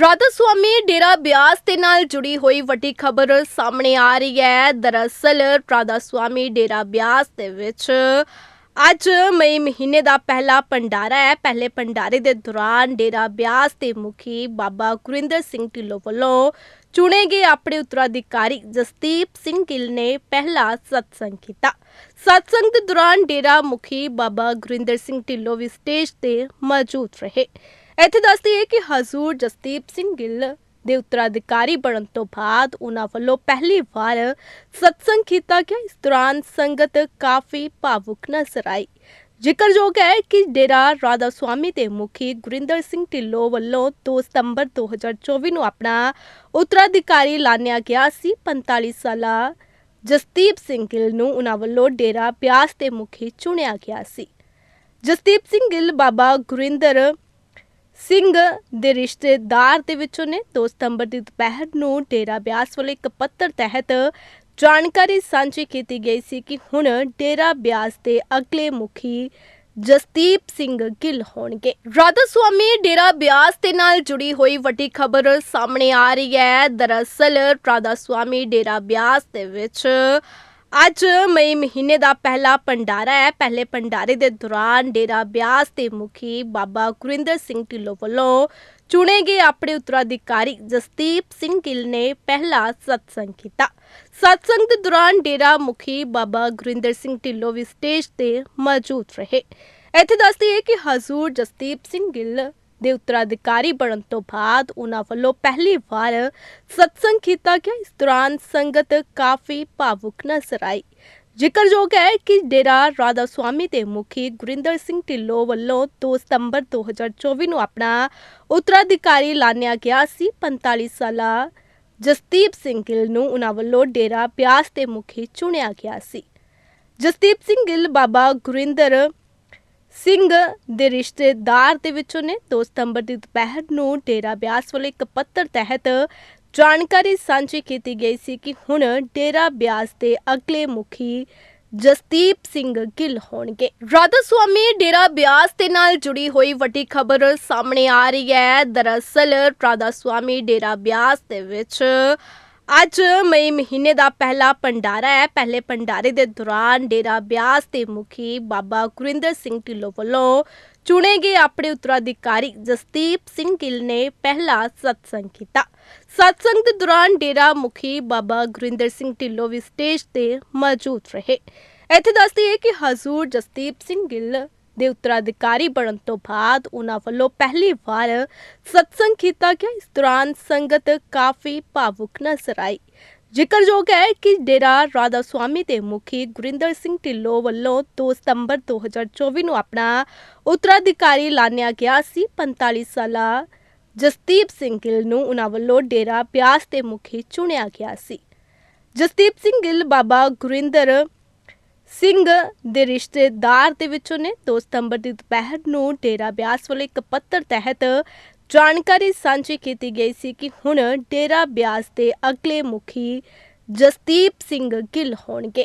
ਰਾਧਾ ਸੁਆਮੀ ਡੇਰਾ ਬਿਆਸ ਦੇ ਨਾਲ ਜੁੜੀ ਹੋਈ ਵੱਡੀ ਖਬਰ ਸਾਹਮਣੇ ਆ ਰਹੀ ਹੈ। ਦਰਅਸਲ ਰਾਧਾ ਸੁਆਮੀ ਡੇਰਾ ਬਿਆਸ ਦੇ ਵਿੱਚ ਅੱਜ ਮਈ ਮਹੀਨੇ ਦਾ ਪਹਿਲਾ ਭੰਡਾਰਾ ਹੈ। ਪਹਿਲੇ ਭੰਡਾਰੇ ਦੇ ਦੌਰਾਨ ਡੇਰਾ ਬਿਆਸ ਦੇ ਮੁਖੀ ਬਾਬਾ ਗੁਰਿੰਦਰ ਸਿੰਘ ਢਿੱਲੋਂ ਵੱਲੋਂ ਚੁਣੇ ਗਏ ਆਪਣੇ ਉਤਰਾਧਿਕਾਰੀ ਜਸਦੀਪ ਸਿੰਘ ਗਿੱਲ ਨੇ ਪਹਿਲਾ ਸਤਸੰਗ ਕੀਤਾ। ਸਤਸੰਗ ਦੇ ਦੌਰਾਨ ਡੇਰਾ ਮੁਖੀ ਬਾਬਾ ਗੁਰਿੰਦਰ ਸਿੰਘ ਢਿੱਲੋਂ ਵੀ ਸਟੇਜ ਤੇ ਮੌਜੂਦ ਰਹੇ। ਇੱਥੇ ਦੱਸਦੀ ਹੈ ਕਿ ਹਜ਼ੂਰ ਜਸਦੀਪ ਸਿੰਘ ਗਿੱਲ ਦੇ ਉੱਤਰਾਧਿਕਾਰੀ ਬਣਨ ਤੋਂ ਬਾਅਦ ਉਹਨਾਂ ਵੱਲੋਂ ਪਹਿਲੀ ਵਾਰ ਸਤਸੰਗ ਕੀਤਾ ਗਿਆ। ਇਸ ਦੌਰਾਨ ਸੰਗਤ ਕਾਫੀ ਭਾਵੁਕ ਨਜ਼ਰ ਆਈ। ਜ਼ਿਕਰਯੋਗ ਹੈ ਕਿ ਡੇਰਾ ਰਾਧਾ ਸੁਆਮੀ ਦੇ ਮੁਖੀ ਗੁਰਿੰਦਰ ਸਿੰਘ ਢਿੱਲੋਂ ਵੱਲੋਂ 2 ਸਤੰਬਰ 2024 ਨੂੰ ਆਪਣਾ ਉੱਤਰਾਧਿਕਾਰੀ ਲਾਣਿਆ ਗਿਆ ਸੀ। 45 ਸਾਲਾ ਜਸਦੀਪ ਸਿੰਘ ਗਿੱਲ ਨੂੰ ਉਹਨਾਂ ਵੱਲੋਂ ਡੇਰਾ ਬਿਆਸ ਦੇ ਮੁਖੀ ਚੁਣਿਆ ਗਿਆ ਸੀ। ਜਸਦੀਪ ਸਿੰਘ ਗਿੱਲ ਬਾਬਾ ਗੁਰਿੰਦਰ ਸਿੰਘ ਦੇ ਰਿਸ਼ਤੇਦਾਰ ਦੇ ਵਿੱਚੋਂ ਨੇ 2 ਸਤੰਬਰ ਦੀ ਦੁਪਹਿਰ ਨੂੰ ਡੇਰਾ ਬਿਆਸ ਵੱਲੋਂ ਇੱਕ ਪੱਤਰ ਤਹਿਤ ਜਾਣਕਾਰੀ ਸਾਂਝੀ ਕੀਤੀ ਗਈ ਸੀ ਕਿ ਹੁਣ ਡੇਰਾ ਬਿਆਸ ਦੇ ਅਗਲੇ ਮੁਖੀ ਜਸਦੀਪ ਸਿੰਘ ਗਿੱਲ ਹੋਣਗੇ। ਰਾਧਾ ਸੁਆਮੀ, ਡੇਰਾ ਬਿਆਸ ਦੇ ਨਾਲ ਜੁੜੀ ਹੋਈ ਵੱਡੀ ਖਬਰ ਸਾਹਮਣੇ ਆ ਰਹੀ ਹੈ। ਦਰਅਸਲ ਰਾਧਾ ਸੁਆਮੀ, ਡੇਰਾ ਬਿਆਸ ਦੇ ਵਿੱਚ ਅੱਜ ਮਈ ਮਹੀਨੇ ਦਾ ਪਹਿਲਾ ਭੰਡਾਰਾ ਹੈ। ਪਹਿਲੇ ਭੰਡਾਰੇ ਦੇ ਦੌਰਾਨ ਡੇਰਾ ਬਿਆਸ ਦੇ ਮੁਖੀ ਬਾਬਾ ਗੁਰਿੰਦਰ ਸਿੰਘ ਢਿੱਲੋਂ ਵੱਲੋਂ ਚੁਣੇ ਗਏ ਆਪਣੇ ਉੱਤਰਾਧਿਕਾਰੀ ਜਸਦੀਪ ਸਿੰਘ ਗਿੱਲ ਨੇ ਪਹਿਲਾ ਸਤਸੰਗ ਕੀਤਾ। ਸਤਸੰਗ ਦੇ ਦੌਰਾਨ ਡੇਰਾ ਮੁਖੀ ਬਾਬਾ ਗੁਰਿੰਦਰ ਸਿੰਘ ਢਿੱਲੋਂ ਵੀ ਸਟੇਜ ਤੇ ਮੌਜੂਦ ਰਹੇ। ਇੱਥੇ ਦੱਸਦੀ ਹੈ ਕਿ ਹਜ਼ੂਰ ਜਸਦੀਪ ਸਿੰਘ ਗਿੱਲ ਦੇ ਉੱਤਰਾਧਿਕਾਰੀ ਬਣਨ ਤੋਂ ਬਾਅਦ ਉਹਨਾਂ ਵੱਲੋਂ ਪਹਿਲੀ ਵਾਰ ਸਤਸੰਗ ਕੀਤਾ ਗਿਆ। ਇਸ ਦੌਰਾਨ ਸੰਗਤ ਕਾਫੀ ਭਾਵੁਕ ਨਜ਼ਰ ਆਈ। ਜ਼ਿਕਰਯੋਗ ਹੈ ਕਿ ਡੇਰਾ ਰਾਧਾ ਸੁਆਮੀ ਦੇ ਮੁਖੀ ਗੁਰਿੰਦਰ ਸਿੰਘ ਢਿੱਲੋਂ ਵੱਲੋਂ 2 ਸਤੰਬਰ 2024 ਨੂੰ ਆਪਣਾ ਉੱਤਰਾਧਿਕਾਰੀ ਲਾਣਿਆ ਗਿਆ ਸੀ। 45 ਸਾਲਾ ਜਸਦੀਪ ਸਿੰਘ ਗਿੱਲ ਨੂੰ ਉਹਨਾਂ ਵੱਲੋਂ ਡੇਰਾ ਬਿਆਸ ਦੇ ਮੁਖੀ ਚੁਣਿਆ ਗਿਆ ਸੀ। ਜਸਦੀਪ ਸਿੰਘ ਗਿੱਲ ਬਾਬਾ ਗੁਰਿੰਦਰ ਸਿੰਘ ਦੇ ਰਿਸ਼ਤੇਦਾਰ ਦੇ ਵਿੱਚੋਂ ਨੇ 2 ਸਤੰਬਰ ਦੀ ਦੁਪਹਿਰ ਨੂੰ ਡੇਰਾ ਬਿਆਸ ਵੱਲੋਂ ਇੱਕ ਪੱਤਰ ਤਹਿਤ ਜਾਣਕਾਰੀ ਸਾਂਝੀ ਕੀਤੀ ਗਈ ਸੀ ਕਿ ਹੁਣ ਡੇਰਾ ਬਿਆਸ ਦੇ ਅਗਲੇ ਮੁਖੀ ਜਸਦੀਪ ਸਿੰਘ ਗਿੱਲ ਹੋਣਗੇ। ਰਾਧਾ ਸੁਆਮੀ, ਡੇਰਾ ਬਿਆਸ ਦੇ ਨਾਲ ਜੁੜੀ ਹੋਈ ਵੱਡੀ ਖਬਰ ਸਾਹਮਣੇ ਆ ਰਹੀ ਹੈ। ਦਰਅਸਲ ਰਾਧਾ ਸੁਆਮੀ, ਡੇਰਾ ਬਿਆਸ ਦੇ ਵਿੱਚ ਅੱਜ ਮਈ ਮਹੀਨੇ ਦਾ ਪਹਿਲਾ ਭੰਡਾਰਾ ਹੈ। ਪਹਿਲੇ ਭੰਡਾਰੇ ਦੇ ਦੌਰਾਨ ਡੇਰਾ ਬਿਆਸ ਦੇ ਮੁਖੀ ਬਾਬਾ ਗੁਰਿੰਦਰ ਸਿੰਘ ਢਿੱਲੋਂ ਵੱਲੋਂ ਚੁਣੇ ਗਏ ਆਪਣੇ ਉੱਤਰਾਧਿਕਾਰੀ ਜਸਦੀਪ ਸਿੰਘ ਗਿੱਲ ਨੇ ਪਹਿਲਾ ਸਤਸੰਗ ਕੀਤਾ। ਸਤਸੰਗ ਦੇ ਦੌਰਾਨ ਡੇਰਾ ਮੁਖੀ ਬਾਬਾ ਗੁਰਿੰਦਰ ਸਿੰਘ ਢਿੱਲੋਂ ਵੀ ਸਟੇਜ ਤੇ ਮੌਜੂਦ ਰਹੇ। ਇੱਥੇ ਦੱਸਦੀ ਹੈ ਕਿ ਹਜ਼ੂਰ ਜਸਦੀਪ ਸਿੰਘ ਗਿੱਲ ਦੇ ਉੱਤਰਾਧਿਕਾਰੀ ਬਣਨ ਤੋਂ ਬਾਅਦ ਉਹਨਾਂ ਵੱਲੋਂ ਪਹਿਲੀ ਵਾਰ ਸਤਸੰਗ ਕੀਤਾ ਗਿਆ। ਇਸ ਦੌਰਾਨ ਸੰਗਤ ਕਾਫੀ ਭਾਵੁਕ ਨਜ਼ਰ ਆਈ। ਜ਼ਿਕਰਯੋਗ ਹੈ ਕਿ ਡੇਰਾ ਰਾਧਾ ਸੁਆਮੀ ਦੇ ਮੁਖੀ ਗੁਰਿੰਦਰ ਸਿੰਘ ਢਿੱਲੋਂ ਵੱਲੋਂ 2 ਸਤੰਬਰ 2024 ਨੂੰ ਆਪਣਾ ਉੱਤਰਾਧਿਕਾਰੀ ਲਾਣਿਆ ਗਿਆ ਸੀ। 45 ਸਾਲਾ ਜਸਦੀਪ ਸਿੰਘ ਗਿੱਲ ਨੂੰ ਉਹਨਾਂ ਵੱਲੋਂ ਡੇਰਾ ਬਿਆਸ ਦੇ ਮੁਖੀ ਚੁਣਿਆ ਗਿਆ ਸੀ। ਜਸਦੀਪ ਸਿੰਘ ਗਿੱਲ ਬਾਬਾ ਗੁਰਿੰਦਰ ਸਿੰਘ ਦੇ ਰਿਸ਼ਤੇਦਾਰ ਦੇ ਵਿੱਚੋਂ ਨੇ 2 ਸਤੰਬਰ ਦੀ ਦੁਪਹਿਰ ਨੂੰ ਡੇਰਾ ਬਿਆਸ ਵੱਲੋਂ ਇੱਕ ਪੱਤਰ ਤਹਿਤ ਜਾਣਕਾਰੀ ਸਾਂਝੀ ਕੀਤੀ ਗਈ ਸੀ ਕਿ ਹੁਣ ਡੇਰਾ ਬਿਆਸ ਦੇ ਅਗਲੇ ਮੁਖੀ ਜਸਦੀਪ ਸਿੰਘ ਗਿੱਲ ਹੋਣਗੇ।